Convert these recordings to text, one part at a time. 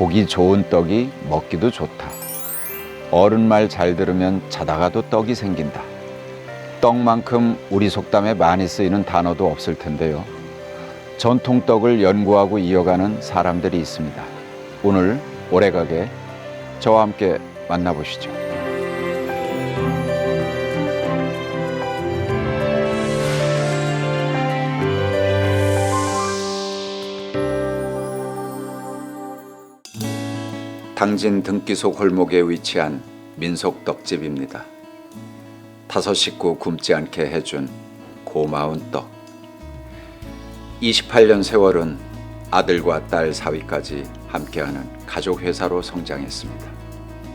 보기 좋은 떡이 먹기도 좋다. 어른 말 잘 들으면 자다가도 떡이 생긴다. 떡만큼 우리 속담에 많이 쓰이는 단어도 없을 텐데요. 전통 떡을 연구하고 이어가는 사람들이 있습니다. 오늘 오래가게 저와 함께 만나보시죠. 당진 등기소 골목에 위치한 민속 떡집입니다. 다섯 식구 굶지 않게 해준 고마운 떡. 28년 세월은 아들과 딸 사위까지 함께하는 가족 회사로 성장했습니다.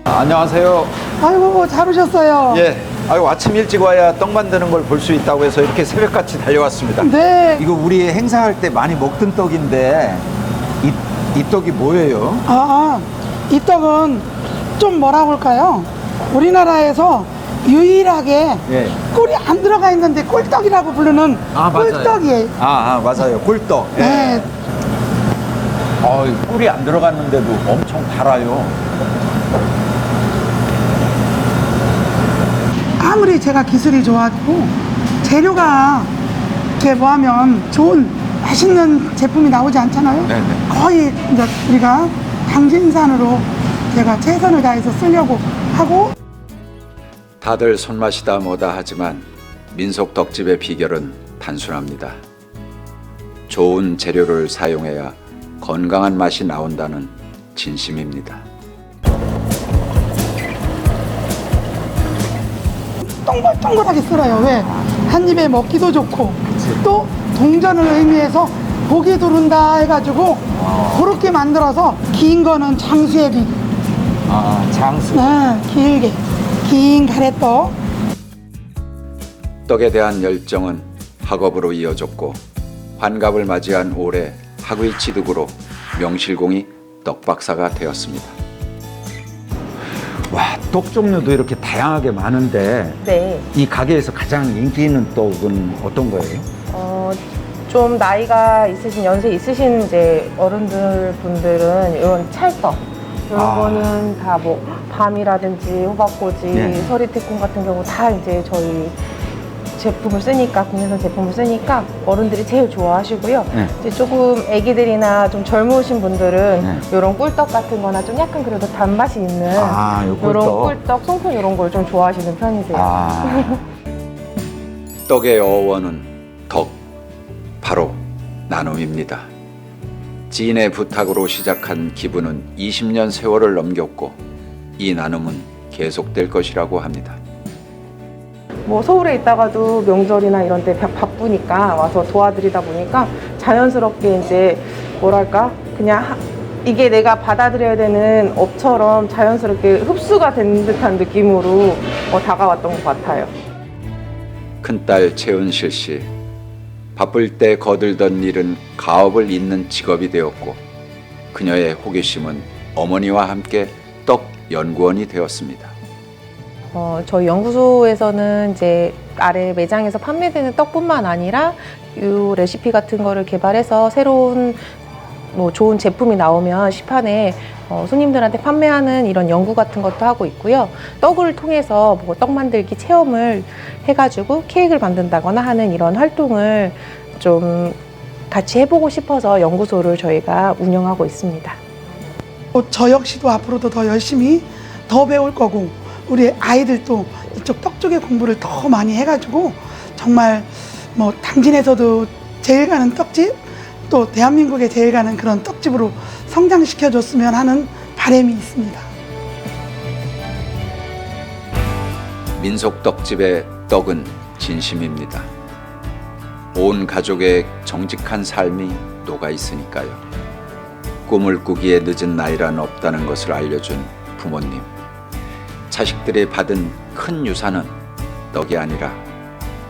안녕하세요. 아이고 잘 오셨어요. 예. 아유 아침 일찍 와야 떡 만드는 걸 볼 수 있다고 해서 이렇게 새벽같이 달려왔습니다. 네. 이거 우리 행사할 때 많이 먹던 떡인데 이, 이 떡이 뭐예요? 아, 이 떡은 좀 뭐라고 할까요? 우리나라에서 유일하게 예. 꿀이 안 들어가 있는데 꿀떡이라고 부르는 꿀떡이에요. 아, 아 맞아요. 꿀떡. 예. 네. 어, 꿀이 안 들어갔는데도 엄청 달아요. 아무리 제가 기술이 좋아지고 재료가 이렇게 뭐 하면 좋은 맛있는 제품이 나오지 않잖아요. 네네. 거의 이제 우리가 당진산으로 제가 최선을 다해서 쓰려고 하고 다들 손맛이다 뭐다 하지만 민속 떡집의 비결은 단순합니다. 좋은 재료를 사용해야 건강한 맛이 나온다는 진심입니다. 동글동글하게 썰어요. 왜? 한 입에 먹기도 좋고 또 동전을 의미해서 복이 두른다 해가지고 그렇게 만들어서 긴 거는 장수예비 아, 장수. 네, 길게 긴 가래떡 떡에 대한 열정은 학업으로 이어졌고 환갑을 맞이한 올해 학위 취득으로 명실공히 떡박사가 되었습니다. 와, 떡 종류도 이렇게 다양하게 많은데 네. 이 가게에서 가장 인기 있는 떡은 어떤 거예요? 어, 좀 나이가 있으신, 연세 있으신 이제 어른들 분들은 이런 찰떡. 이런 아. 거는 다 뭐, 밤이라든지 호박꼬지, 네. 서리태콩 같은 경우 다 이제 저희 제품을 쓰니까, 국내산 제품을 쓰니까 어른들이 제일 좋아하시고요. 네. 이제 조금 애기들이나 좀 젊으신 분들은 네. 이런 꿀떡 같은 거나 좀 약간 그래도 단맛이 있는 아, 요 이런 꿀떡. 꿀떡, 송편 이런 걸 좀 좋아하시는 편이세요. 아. 떡의 어원은 덕, 바로 나눔입니다. 지인의 부탁으로 시작한 기부는 20년 세월을 넘겼고 이 나눔은 계속될 것이라고 합니다. 뭐 서울에 있다가도 명절이나 이런 때 바- 바쁘니까 와서 도와드리다 보니까 자연스럽게 이제 뭐랄까 그냥 하- 이게 내가 받아들여야 되는 업처럼 자연스럽게 흡수가 된 듯한 느낌으로 어, 다가왔던 것 같아요. 큰딸 최은실 씨 바쁠 때 거들던 일은 가업을 잇는 직업이 되었고 그녀의 호기심은 어머니와 함께 떡 연구원이 되었습니다. 어, 저희 연구소에서는 이제 아래 매장에서 판매되는 떡뿐만 아니라 이 레시피 같은 거를 개발해서 새로운 뭐 좋은 제품이 나오면 시판에 어, 손님들한테 판매하는 이런 연구 같은 것도 하고 있고요. 떡을 통해서 뭐 떡 만들기 체험을 해가지고 케이크를 만든다거나 하는 이런 활동을 좀 같이 해보고 싶어서 연구소를 저희가 운영하고 있습니다. 어, 저 역시도 앞으로도 더 열심히 더 배울 거고 우리 아이들도 이쪽 떡 쪽의 공부를 더 많이 해가지고 정말 뭐 당진에서도 제일 가는 떡집 또 대한민국에 제일 가는 그런 떡집으로 성장시켜 줬으면 하는 바람이 있습니다. 민속 떡집의 떡은 진심입니다. 온 가족의 정직한 삶이 녹아 있으니까요. 꿈을 꾸기에 늦은 나이란 없다는 것을 알려준 부모님. 자식들이 받은 큰 유산은 떡이 아니라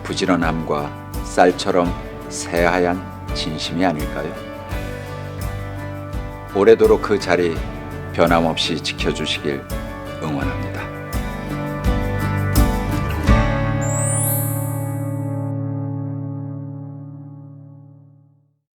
부지런함과 쌀처럼 새하얀 진심이 아닐까요? 오래도록 그 자리 변함없이 지켜주시길 응원합니다.